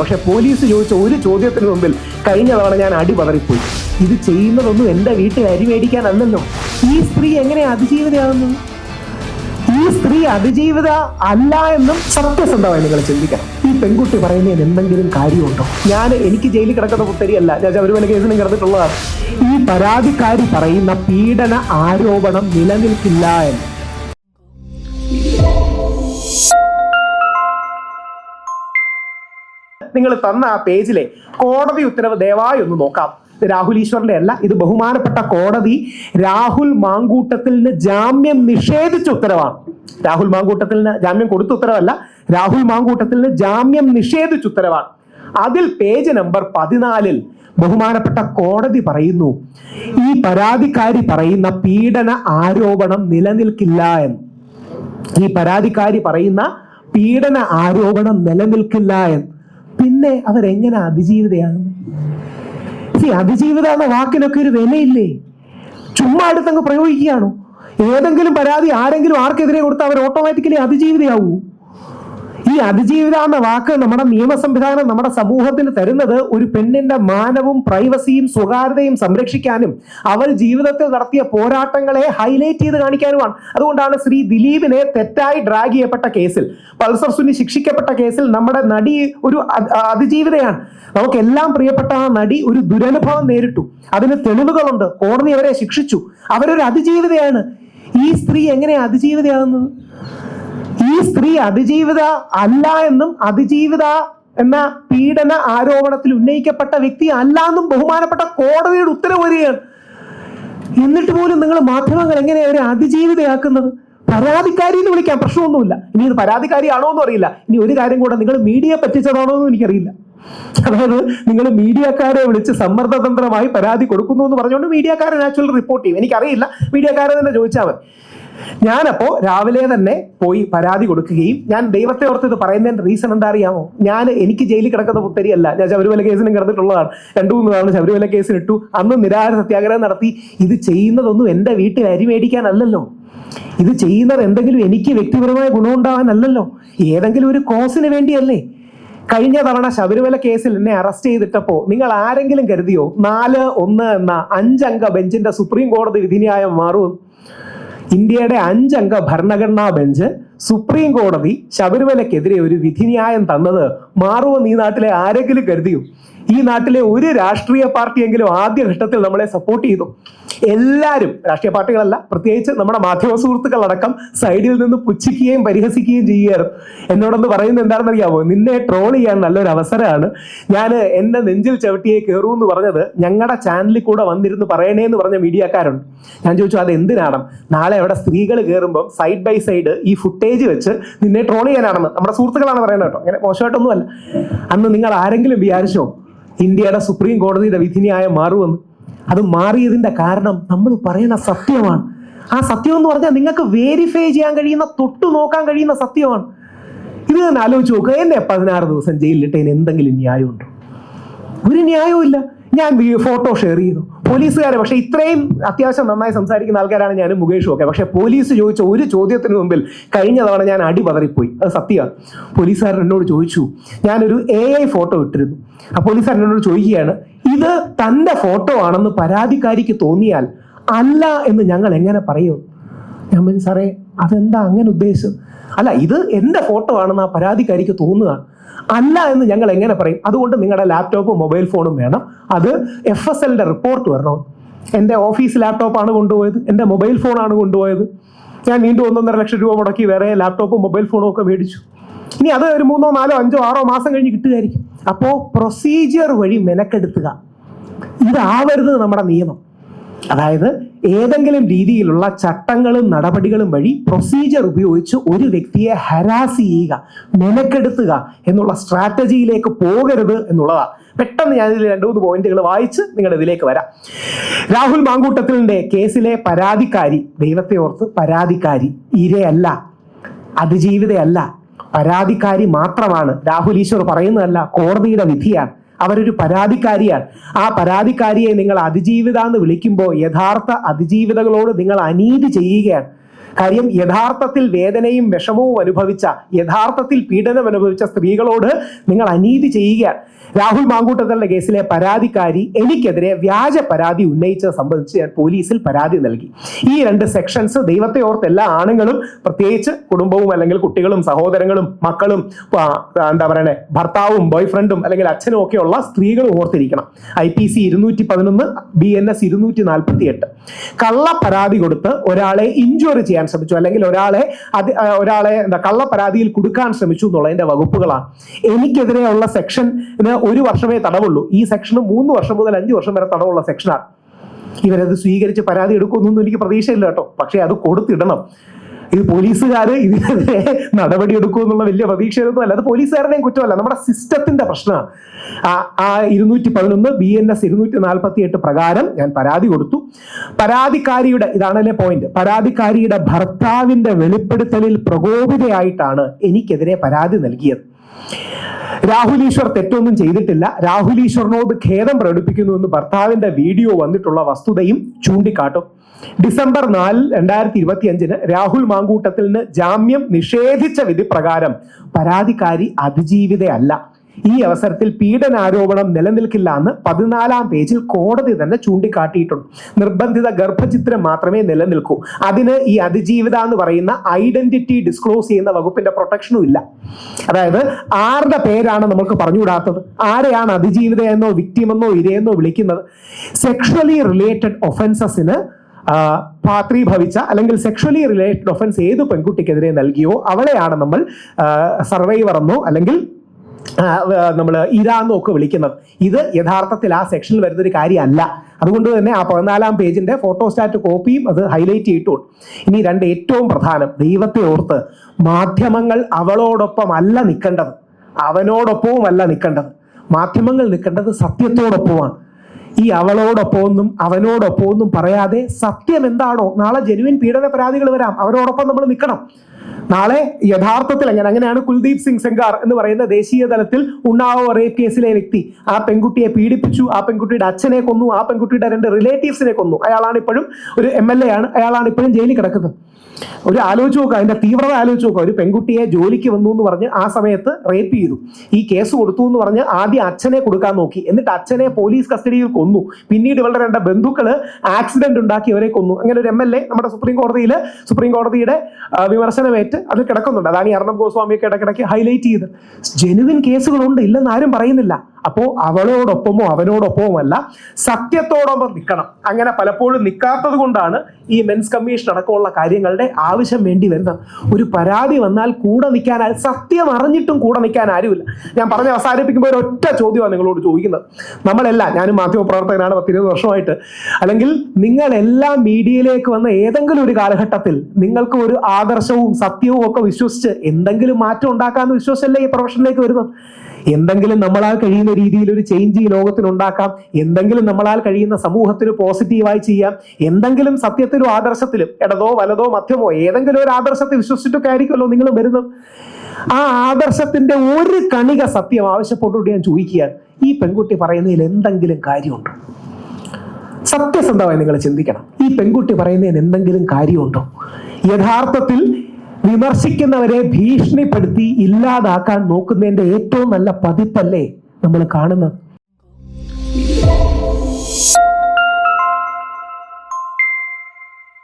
പക്ഷെ പോലീസ് ചോദിച്ച ഒരു ചോദ്യത്തിന് മുമ്പിൽ കഴിഞ്ഞ തവണ ഞാൻ അടി പതറിപ്പോയി. ഇത് ചെയ്യുന്നതൊന്നും എന്റെ വീട്ടിൽ അരി മേടിക്കാനല്ലല്ലോ. ഈ സ്ത്രീ എങ്ങനെ അതിജീവിതയാണെന്നും ഈ സ്ത്രീ അതിജീവിത അല്ല എന്നും സത്യസന്ധമായി നിങ്ങൾ ചിന്തിക്കണം. ഈ പെൺകുട്ടി പറയുന്നതിന് എന്തെങ്കിലും കാര്യമുണ്ടോ? ഞാൻ എനിക്ക് ജയിലിൽ കിടക്കുന്ന പുത്തരിയല്ല ഞാൻ ശബരിമല കേസിനും കിടന്നിട്ടുള്ളതാണ്. ഈ പരാതിക്കാരി പറയുന്ന പീഡന ആരോപണം നിലനിൽക്കില്ല എന്ന്. നിങ്ങൾ തന്ന ആ പേജിലെ കോടതി ഉത്തരവ് ദയവായി ഒന്ന് നോക്കാം. രാഹുൽ ഈശ്വറിന്റെ അല്ല ഇത് ബഹുമാനപ്പെട്ട കോടതി രാഹുൽ മാങ്കൂട്ടത്തിന് ജാമ്യം നിഷേധിച്ച ഉത്തരവാണ്. രാഹുൽ മാങ്കൂട്ടത്തിന് ജാമ്യം കൊടുത്ത ഉത്തരവല്ല രാഹുൽ മാങ്കൂട്ടത്തിന് ജാമ്യം നിഷേധിച്ച ഉത്തരവാണ്. അതിൽ പേജ് നമ്പർ പതിനാലിൽ ബഹുമാനപ്പെട്ട കോടതി പറയുന്നു ഈ പരാതിക്കാരി പറയുന്ന പീഡന ആരോപണം നിലനിൽക്കില്ല എന്ന്. ഈ പരാതിക്കാരി പറയുന്ന പീഡന ആരോപണം നിലനിൽക്കില്ല എന്ന്. പിന്നെ അവരെങ്ങനെ അതിജീവിതയാണ് ഈ അതിജീവിത എന്ന വാക്കിനൊക്കെ ഒരു വിലയില്ലേ? ചുമ്മാ അടുത്തങ്ങ് പ്രയോഗിക്കുകയാണോ? ഏതെങ്കിലും പരാതി ആരെങ്കിലും ആർക്കെതിരെ കൊടുത്താൽ അവർ ഓട്ടോമാറ്റിക്കലി അതിജീവിതയാവൂ. അതിജീവിത എന്ന വാക്ക് നമ്മുടെ നിയമ സംവിധാനം നമ്മുടെ സമൂഹത്തിന് തരുന്നത് ഒരു പെണ്ണിന്റെ മാനവും പ്രൈവസിയും സ്വകാര്യതയും സംരക്ഷിക്കാനും അവൾ ജീവിതത്തിൽ നടത്തിയ പോരാട്ടങ്ങളെ ഹൈലൈറ്റ് ചെയ്ത് കാണിക്കാനുമാണ്. അതുകൊണ്ടാണ് ശ്രീ ദിലീപിനെ തെറ്റായി ഡ്രാഗ് ചെയ്യപ്പെട്ട കേസിൽ പൾസർ സുനി ശിക്ഷിക്കപ്പെട്ട കേസിൽ നമ്മുടെ നടി ഒരു അതിജീവിതയാണ്. നമുക്കെല്ലാം പ്രിയപ്പെട്ട ആ നടി ഒരു ദുരനുഭവം നേരിട്ടു. അതിന് തെളിവുകളുണ്ട്. കോടതി അവരെ ശിക്ഷിച്ചു. അവരൊരു അതിജീവിതയാണ്. ഈ സ്ത്രീ എങ്ങനെയാണ് അതിജീവിതയാകുന്നത്? ഈ സ്ത്രീ അതിജീവിത അല്ല എന്നും അതിജീവിത എന്ന പീഡന ആരോപണത്തിൽ ഉന്നയിക്കപ്പെട്ട വ്യക്തി അല്ല എന്നും ബഹുമാനപ്പെട്ട കോടതിയുടെ ഉത്തരവ് വരികയാണ്. എന്നിട്ട് പോലും നിങ്ങൾ മാധ്യമങ്ങൾ എങ്ങനെ അവരെ അതിജീവിതയാക്കുന്നത്? പരാതിക്കാരി എന്ന് വിളിക്കാം പ്രശ്നമൊന്നുമില്ല. ഇനി ഇത് പരാതിക്കാരിയാണോ എന്ന് അറിയില്ല. ഇനി ഒരു കാര്യം കൂടെ നിങ്ങൾ മീഡിയ പറ്റിച്ചതാണോ എന്ന് എനിക്കറിയില്ല. അതായത് നിങ്ങൾ മീഡിയക്കാരെ വിളിച്ച് സമ്മർദ്ദതന്ത്രമായി പരാതി കൊടുക്കുന്നു എന്ന് പറഞ്ഞുകൊണ്ട് മീഡിയക്കാരെ ആക്ച്വലി റിപ്പോർട്ട് ചെയ്യും. എനിക്കറിയില്ല. മീഡിയക്കാരെ തന്നെ ചോദിച്ചാൽ മതി. ഞാനപ്പോ രാവിലെ തന്നെ പോയി പരാതി കൊടുക്കുകയും ഞാൻ ദൈവത്തെ ഓർത്ത് ഇത് പറയുന്നതിന്റെ റീസൺ എന്താ അറിയാമോ? ഞാൻ എനിക്ക് ജയിലിൽ കിടക്കുന്ന പുത്തരിയല്ല. ഞാൻ ശബരിമല കേസിനും കിടന്നിട്ടുള്ളതാണ്. രണ്ടു മൂന്ന് തവണ ശബരിമല കേസിന് ഇട്ടു. അന്ന് നിരാഹാര സത്യാഗ്രഹം നടത്തി. ഇത് ചെയ്യുന്നതൊന്നും എന്റെ വീട്ടിൽ അരി മേടിക്കാനല്ലല്ലോ. ഇത് ചെയ്യുന്നത് എന്തെങ്കിലും എനിക്ക് വ്യക്തിപരമായ ഗുണമുണ്ടാവാനല്ലല്ലോ. ഏതെങ്കിലും ഒരു കോസിന് വേണ്ടിയല്ലേ. കഴിഞ്ഞ തവണ ശബരിമല കേസിൽ എന്നെ അറസ്റ്റ് ചെയ്തിട്ടപ്പോൾ നിങ്ങൾ ആരെങ്കിലും കരുതിയോ? നാല് ഒന്ന് എന്ന അഞ്ചംഗ ബെഞ്ചിന്റെ സുപ്രീം കോടതി വിധിന്യായം മാറും. ഇന്ത്യയുടെ അഞ്ചംഗ ഭരണഘടനാ ബെഞ്ച് സുപ്രീം കോടതി ശബരിമലക്കെതിരെ ഒരു വിധിന്യായം തന്നത് മാറുമെന്ന് ഈ നാട്ടിലെ ആരെങ്കിലും കരുതിയും? ഈ നാട്ടിലെ ഒരു രാഷ്ട്രീയ പാർട്ടിയെങ്കിലും ആദ്യ ഘട്ടത്തിൽ നമ്മളെ സപ്പോർട്ട് ചെയ്തു? എല്ലാവരും രാഷ്ട്രീയ പാർട്ടികളല്ല പ്രത്യേകിച്ച് നമ്മുടെ മാധ്യമ സുഹൃത്തുക്കളടക്കം സൈഡിൽ നിന്ന് പുച്ഛിക്കുകയും പരിഹസിക്കുകയും ചെയ്യുകയായിരുന്നു എന്നോടൊന്ന് പറയുന്നത് എന്താണെന്ന് അറിയാമോ നിന്നെ ട്രോൾ ചെയ്യാൻ നല്ലൊരു അവസരമാണ്. ഞാൻ എന്റെ നെഞ്ചിൽ ചവിട്ടിയെ കയറൂ എന്ന് പറഞ്ഞത് ഞങ്ങളുടെ ചാനലിൽ കൂടെ വന്നിരുന്ന് പറയണേ എന്ന് പറഞ്ഞ മീഡിയക്കാരുണ്ട്. ഞാൻ ചോദിച്ചു അത് എന്തിനാണ്? നാളെ അവിടെ സ്ത്രീകൾ കയറുമ്പോൾ സൈഡ് ബൈ സൈഡ് ഈ ഫുട്ടേജ് വെച്ച് നിന്നെ ട്രോൾ ചെയ്യാനാണെന്ന്. നമ്മുടെ സുഹൃത്തുക്കളാണ് പറയുന്നത് കേട്ടോ. അങ്ങനെ മോശമായിട്ടൊന്നുമല്ല. അന്ന് നിങ്ങൾ ആരെങ്കിലും വിചാരിച്ചോ ഇന്ത്യയുടെ സുപ്രീം കോടതിയുടെ വിധിന്യായം മാറുമെന്ന്? അത് മാറിയതിന്റെ കാരണം നമ്മൾ പറയുന്ന സത്യമാണ്. ആ സത്യം എന്ന് പറഞ്ഞാൽ നിങ്ങൾക്ക് വേരിഫൈ ചെയ്യാൻ കഴിയുന്ന തൊട്ടു നോക്കാൻ കഴിയുന്ന സത്യമാണ്. ഇത് തന്നെ ആലോചിച്ച് നോക്കുക എന്നെ പതിനാറ് ദിവസം ജയിലിലിട്ടതിന് എന്തെങ്കിലും ന്യായമുണ്ടോ? ഒരു ന്യായവും ഇല്ല. ഞാൻ ഫോട്ടോ ഷെയർ ചെയ്തു പോലീസുകാരെ പക്ഷേ ഇത്രയും അത്യാവശ്യം നന്നായി സംസാരിക്കുന്ന ആൾക്കാരാണ് ഞാൻ മുകേഷും ഒക്കെ. പക്ഷേ പോലീസ് ചോദിച്ച ഒരു ചോദ്യത്തിന് മുമ്പിൽ കഴിഞ്ഞ തവണ ഞാൻ അടി പതറിപ്പോയി അത് സത്യമാണ്. പോലീസുകാരൻ എന്നോട് ചോദിച്ചു. ഞാനൊരു എ ഐ ഫോട്ടോ ഇട്ടിരുന്നു. ആ പോലീസുകാരൻ എന്നോട് ചോദിക്കുകയാണ് തന്റെ ഫോട്ടോ ആണെന്ന് പരാതിക്കാരിക്ക് തോന്നിയാൽ അല്ല എന്ന് ഞങ്ങൾ എങ്ങനെ പറയും? ഞാൻ പറഞ്ഞു സാറേ അതെന്താ അങ്ങനെ ഉദ്ദേശം അല്ല ഇത് എന്റെ ഫോട്ടോ ആണെന്ന് ആ പരാതിക്കാരിക്ക് തോന്നുക അല്ല എന്ന് ഞങ്ങൾ എങ്ങനെ പറയും? അതുകൊണ്ട് നിങ്ങളുടെ ലാപ്ടോപ്പും മൊബൈൽ ഫോണും വേണം. അത് എഫ് എസ് എല്ലിന്റെ റിപ്പോർട്ട് വരണം. എന്റെ ഓഫീസ് ലാപ്ടോപ്പാണ് കൊണ്ടുപോയത് എന്റെ മൊബൈൽ ഫോണാണ് കൊണ്ടുപോയത്. ഞാൻ വീണ്ടും ഒന്നൊന്നര ലക്ഷം രൂപ മുടക്കി വേറെ ലാപ്ടോപ്പും മൊബൈൽ ഫോണും ഒക്കെ മേടിച്ചു. ഇനി അത് ഒരു മൂന്നോ നാലോ അഞ്ചോ ആറോ മാസം കഴിഞ്ഞ് കിട്ടുകയായിരിക്കും. അപ്പോൾ പ്രൊസീജിയർ വഴി മെനക്കെടുത്തുക. ഇതാവരുത് നമ്മുടെ നിയമം. അതായത് ഏതെങ്കിലും രീതിയിലുള്ള ചട്ടങ്ങളും നടപടികളും വഴി പ്രൊസീജിയർ ഉപയോഗിച്ച് ഒരു വ്യക്തിയെ ഹരാസ് ചെയ്യുക മെനക്കെടുത്തുക എന്നുള്ള സ്ട്രാറ്റജിയിലേക്ക് പോകരുത് എന്നുള്ളതാണ് പെട്ടെന്ന് ഞാൻ ഇതിൽ രണ്ട് മൂന്ന് പോയിന്റുകൾ വായിച്ച് നിങ്ങളുടെ ഇതിലേക്ക് വരാം. രാഹുൽ മാങ്കൂട്ടത്തിലിന്റെ കേസിലെ പരാതിക്കാരി ദൈവത്തെ ഓർത്ത് പരാതിക്കാരി ഇരയല്ല അതിജീവിതയല്ല. പരാതിക്കാരി മാത്രമാണ്. രാഹുൽ ഈശ്വർ പറയുന്നതല്ല കോടതിയുടെ വിധിയാണ്. അവരൊരു പരാതിക്കാരിയാണ്. ആ പരാതിക്കാരിയെ നിങ്ങൾ അതിജീവിത എന്ന് വിളിക്കുമ്പോൾ യഥാർത്ഥ അതിജീവിതകളോട് നിങ്ങൾ അനീതി ചെയ്യുകയാണ്. കാര്യം യഥാർത്ഥത്തിൽ വേദനയും വിഷമവും അനുഭവിച്ച യഥാർത്ഥത്തിൽ പീഡനം അനുഭവിച്ച സ്ത്രീകളോട് നിങ്ങൾ അനീതി ചെയ്യുകയാണ്. രാഹുൽ മാങ്കൂട്ടത്തലിന്റെ കേസിലെ പരാതിക്കാരി എനിക്കെതിരെ വ്യാജ പരാതി ഉന്നയിച്ചത് സംബന്ധിച്ച് ഞാൻ പോലീസിൽ പരാതി നൽകി. ഈ രണ്ട് സെക്ഷൻസ് ദൈവത്തെ ഓർത്ത് എല്ലാ ആണുങ്ങളും പ്രത്യേകിച്ച് കുടുംബവും അല്ലെങ്കിൽ കുട്ടികളും സഹോദരങ്ങളും മക്കളും എന്താ പറയണേ ഭർത്താവും ബോയ്ഫ്രണ്ടും അല്ലെങ്കിൽ അച്ഛനും ഒക്കെയുള്ള സ്ത്രീകൾ ഓർത്തിരിക്കണം. ഐ പി സി ഇരുന്നൂറ്റി പതിനൊന്ന് ബി എൻ എസ് ഇരുന്നൂറ്റി നാൽപ്പത്തി എട്ട് കള്ള പരാതി കൊടുത്ത് ഒരാളെ ഇഞ്ചുറി ചെയ്യാൻ ശ്രമിച്ചു. അല്ലെങ്കിൽ ഒരാളെ അത് ഒരാളെ എന്താ കള്ള പരാതിയിൽ കൊടുക്കാൻ ശ്രമിച്ചു എന്നുള്ളതിന്റെ വകുപ്പുകളാണ്. എനിക്കെതിരെയുള്ള സെക്ഷന് ഒരു വർഷമേ തടവുള്ളൂ. ഈ സെക്ഷന് മൂന്ന് വർഷം മുതൽ അഞ്ച് വർഷം വരെ തടവുള്ള സെക്ഷനാണ്. ഇവരത് സ്വീകരിച്ച് പരാതി എടുക്കുമെന്നൊന്നും എനിക്ക് പ്രതീക്ഷയില്ല കേട്ടോ. പക്ഷേ അത് കൊടുത്തിടണം. ഇത് പോലീസുകാർ ഇതിനെതിരെ നടപടി എടുക്കും എന്നുള്ള വലിയ പ്രതീക്ഷയൊന്നും അല്ല. അത് പോലീസുകാരുടെയും കുറ്റമല്ല. നമ്മുടെ സിസ്റ്റത്തിന്റെ പ്രശ്നമാണ്. ആ ഇരുന്നൂറ്റി പതിനൊന്ന് ബി എൻ എസ് ഇരുന്നൂറ്റി നാൽപ്പത്തി എട്ട് പ്രകാരം ഞാൻ പരാതി കൊടുത്തു. പരാതിക്കാരിയുടെ ഇതാണ് ഇതാണല്ലേ പോയിന്റ് പരാതിക്കാരിയുടെ ഭർത്താവിന്റെ വെളിപ്പെടുത്തലിൽ പ്രകോപിതയായിട്ടാണ് എനിക്കെതിരെ പരാതി നൽകിയത്. രാഹുൽ ഈശ്വർ തെറ്റൊന്നും ചെയ്തിട്ടില്ല. രാഹുൽ ഈശ്വറിനോട് ഖേദം പ്രകടിപ്പിക്കുന്നു എന്ന് ഭർത്താവിന്റെ വീഡിയോ വന്നിട്ടുള്ള വസ്തുതയും ചൂണ്ടിക്കാട്ടും. ഡിസംബർ നാല് രണ്ടായിരത്തി ഇരുപത്തി അഞ്ചിന് രാഹുൽ നിന്ന് ജാമ്യം നിഷേധിച്ച വിധി പ്രകാരം പരാതിക്കാരി അതിജീവിതയല്ല. ഈ അവസരത്തിൽ പീഡനാരോപണം നിലനിൽക്കില്ല എന്ന് പതിനാലാം പേജിൽ കോടതി തന്നെ ചൂണ്ടിക്കാട്ടിയിട്ടുണ്ട്. നിർബന്ധിത ഗർഭചിത്രം മാത്രമേ നിലനിൽക്കൂ. അതിന് ഈ അതിജീവിത എന്ന് പറയുന്ന ഐഡന്റിറ്റി ഡിസ്ക്ലോസ് ചെയ്യുന്ന വകുപ്പിന്റെ പ്രൊട്ടക്ഷനും ഇല്ല. അതായത് ആരുടെ പേരാണ് നമുക്ക് പറഞ്ഞുകൂടാത്തത്? ആരെയാണ് അതിജീവിത എന്നോ വിക്ടിമെന്നോ ഇരയെന്നോ വിളിക്കുന്നത്? സെക്ഷലി റിലേറ്റഡ് ഒഫൻസസിന് പാത്രീഭവിച്ച അല്ലെങ്കിൽ സെക്ഷലി റിലേറ്റഡ് ഒഫൻസ് ഏത് പെൺകുട്ടിക്കെതിരെ നൽകിയോ അവളെയാണ് നമ്മൾ സർവൈവർ എന്നോ അല്ലെങ്കിൽ നമ്മൾ ഇരാ എന്നൊക്കെ വിളിക്കുന്നത്. ഇത് യഥാർത്ഥത്തിൽ ആ സെക്ഷനിൽ വരുന്നൊരു കാര്യമല്ല. അതുകൊണ്ട് തന്നെ ആ പതിനാലാം പേജിന്റെ ഫോട്ടോസ്റ്റാറ്റ് കോപ്പിയും അത് ഹൈലൈറ്റ് ചെയ്തിട്ടുണ്ട്. ഇനി രണ്ട് ഏറ്റവും പ്രധാനം. ദൈവത്തെ ഓർത്ത് മാധ്യമങ്ങൾ അവളോടൊപ്പം അല്ല നിൽക്കേണ്ടത്. അവനോടൊപ്പവും അല്ല നിൽക്കേണ്ടത്. മാധ്യമങ്ങൾ നിൽക്കേണ്ടത് സത്യത്തോടൊപ്പമാണ്. ഈ അവളോടൊപ്പം ഒന്നും അവനോടൊപ്പം ഒന്നും പറയാതെ സത്യം എന്താണോ? നാളെ ജനുവിൻ പീഡന പരാതികൾ വരാം. അവരോടൊപ്പം നമ്മൾ നിൽക്കണം. നാളെ യഥാർത്ഥത്തിൽ അങ്ങനെ അങ്ങനെയാണ് കുൽദീപ് സിംഗ് സെങ്കാർ എന്ന് പറയുന്ന ദേശീയ തലത്തിൽ ഉണ്ണാവോ റേപ്പ് കേസിലെ വ്യക്തി. ആ പെൺകുട്ടിയെ പീഡിപ്പിച്ചു ആ പെൺകുട്ടിയുടെ അച്ഛനെ കൊന്നു ആ പെൺകുട്ടിയുടെ രണ്ട് റിലേറ്റീവ്സിനെ കൊന്നു. അയാളാണ് ഇപ്പോഴും ഒരു എം എൽ എ ആണ്. അയാളാണ് ഇപ്പോഴും ജയിലിൽ കിടക്കുന്നത്. ഒരു ആലോചിച്ച് നോക്കുക അതിന്റെ തീവ്രത ആലോചിച്ച് നോക്കുക ഒരു പെൺകുട്ടിയെ ജോലിക്ക് വന്നു എന്ന് പറഞ്ഞ് ആ സമയത്ത് റേപ്പ് ചെയ്തു. ഈ കേസ് കൊടുത്തു എന്ന് പറഞ്ഞ് ആദ്യം അച്ഛനെ കൊടുക്കാൻ നോക്കി. എന്നിട്ട് അച്ഛനെ പോലീസ് കസ്റ്റഡിയിൽ കൊന്നു. പിന്നീട് ഇവളുടെ രണ്ട് ബന്ധുക്കൾ ആക്സിഡന്റ് ഉണ്ടാക്കി അവരെ കൊന്നു. അങ്ങനെ ഒരു എം നമ്മുടെ സുപ്രീം കോടതിയിൽ സുപ്രീം കോടതിയുടെ ആ, വിമർശനമേറ്റ് അത് കിടക്കുന്നുണ്ട്. അതാണ് ഈ അർണബ് ഗോസ്വാമിയൊക്കെ ഇടയ്ക്കിടയ്ക്ക് ഹൈലൈറ്റ് ചെയ്ത്. ജെനുവിൻ കേസുകളുണ്ട് ഇല്ലെന്ന് ആരും പറയുന്നില്ല. അപ്പോ അവളോടൊപ്പമോ അവനോടൊപ്പമോ അല്ല സത്യത്തോടൊപ്പം നിൽക്കണം അങ്ങനെ പലപ്പോഴും നിൽക്കാത്തത് കൊണ്ടാണ് ഈ മെൻസ് കമ്മീഷൻ അടക്കമുള്ള കാര്യങ്ങളുടെ ആവശ്യം വേണ്ടി വരുന്നത്. ഒരു പരാതി വന്നാൽ കൂടെ നിൽക്കാൻ സത്യം അറിഞ്ഞിട്ടും കൂടെ നിൽക്കാൻ ആരുമില്ല. ഞാൻ പറഞ്ഞ് അവസാനിപ്പിക്കുമ്പോൾ ഒരു ഒറ്റ ചോദ്യമാണ് നിങ്ങളോട് ചോദിക്കുന്നത്. നമ്മളെല്ലാം ഞാനും മാധ്യമപ്രവർത്തകനാണ് പത്തിരുപത് വർഷമായിട്ട്. അല്ലെങ്കിൽ നിങ്ങളെല്ലാം മീഡിയയിലേക്ക് വന്ന ഏതെങ്കിലും ഒരു കാലഘട്ടത്തിൽ നിങ്ങൾക്ക് ഒരു ആദർശവും സത്യവും ഒക്കെ വിശ്വസിച്ച് എന്തെങ്കിലും മാറ്റം ഉണ്ടാക്കാമെന്ന് വിശ്വസിച്ചല്ലേ ഈ പ്രൊഫഷനിലേക്ക് വരുന്നത്? എന്തെങ്കിലും നമ്മളാൽ കഴിയുന്ന രീതിയിൽ ഒരു ചേഞ്ച് ഈ ലോകത്തിന് ഉണ്ടാക്കാം എന്തെങ്കിലും നമ്മളാൽ കഴിയുന്ന സമൂഹത്തിന് പോസിറ്റീവായി ചെയ്യാം എന്തെങ്കിലും സത്യത്തിലും ആദർശത്തിലും ഇടതോ വലതോ മധ്യമോ ഏതെങ്കിലും ഒരു ആദർശത്തെ വിശ്വസിച്ചിട്ടൊക്കെ ആയിരിക്കുമല്ലോ നിങ്ങൾ വരുന്നത്. ആ ആദർശത്തിന്റെ ഒരു കണിക സത്യം ആവശ്യപ്പെട്ടുകൊണ്ട് ഞാൻ ചോദിക്കുകയാണ്. ഈ പെൺകുട്ടി പറയുന്നതിൽ എന്തെങ്കിലും കാര്യമുണ്ടോ? സത്യസന്ധമായി നിങ്ങൾ ചിന്തിക്കണം. ഈ പെൺകുട്ടി പറയുന്നതിന് എന്തെങ്കിലും കാര്യമുണ്ടോ? യഥാർത്ഥത്തിൽ വിമർശിക്കുന്നവരെ ഭീഷണിപ്പെടുത്തി ഇല്ലാതാക്കാൻ നോക്കുന്നതിന്റെ ഏറ്റവും നല്ല പതിപ്പല്ലേ നമ്മൾ കാണുന്നത്?